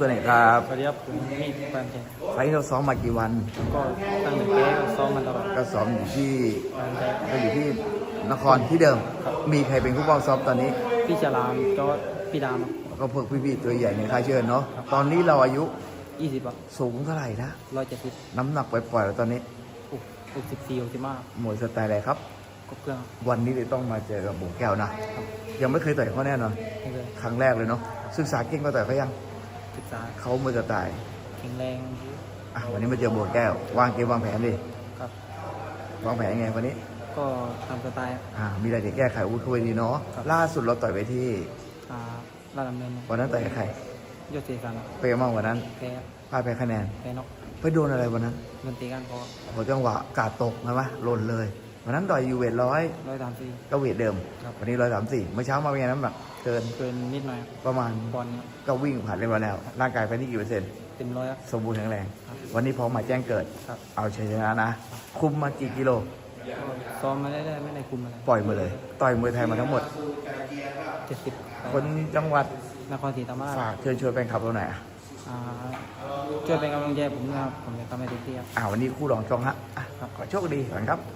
ตัวไหนครับสวัสดีครับผมมีดแฟนเจไฟท์เราซ้อมมากี่วัน ก็ตั้งแต่แก้ก็ซ้อมมาตลอดก็ซ้อมอยู่ที่แฟนเจก็อยู่ที่นครที่เดิมมีใครเป็นผู้ป้องซ้อมตอนนี้ พี่จารามจอร์ดพี่ดาม ก็พวกพี่ๆตัวใหญ่ในค่ายเชิญเนาะตอนนี้เราอายุยี่สิบอะสูงเท่าไหร่นะ ร้อยเจ็ดสิบน้ำหนักปล่อยๆแล้วตอนนี้หกสิบสี่หกสิบห้ามวยสไตล์อะไรครับ ก็เครื่องวันนี้เลยต้องมาเจอกับบุกแก้วนะ ยังไม่เคยต่อยเขาแน่นอนไม่เคยครั้งแรกเลยเนาะ ศึกษาเก่งก็ต่อยเขายัง ศึกษาเขามือสไตล์แข็งแรงอะวันนี้มาเจอบุกแก้ว วางเกมวางแผนดิครับวางแผนยังไงวันนี้ ก็ตามสไตล์อ่ามีอะไรจะแก้ไขอาวุ้คุยดีเนาะครับล่าสุดเราต่อยไปที่อ่าลาดดำเนินวันนั้นต่อยกับใครยอดเสียสันเปย์มากกว่านั้นแพ้พลาดไปคะแนนแพ้นกไปโดนอะไรวันนั้นเงินตีกันพอโหจังหวะกาดตกนะมะหล่นเลยวันนั้นต่อยอยู่เวทร้อยร้อยสามสี่ก็เวทเดิมครับ วันนี้ร้อยสามสี่เมื่อเช้ามาเป็นไงน้ำหนักเกินเกินนิดหน่อยประมาณบอลก็วิ่งผ่านเรียบร้อยแล้ว ร่างกายไปที่กี่เปอร์เซ็นต์เต็มร้อยครับ สมบูรณ์แข็งแรง ครับวันนี้พร้อมมาแจ้งเกิด ครับ เอาชัยชนะนะ คุมมากี่กิโล ก็ซ้อมมาได้ๆไม่ได้คุมอะไรปล่อยมาเลย ต่อยมวยไทยมาทั้งหมด เจ็ดสิบคนจังหวัดนครศรีธรรมราชฝากเชิญชวนแฟนคลับเราหน่อยอะอ่าช่วยเป็นกำลังใจผมนะครับ ผมจะทำให้เต็มที่ครับ อ่าวันนี้คู่รองช่องฮะอะครับขอโชคดีก่อนครับค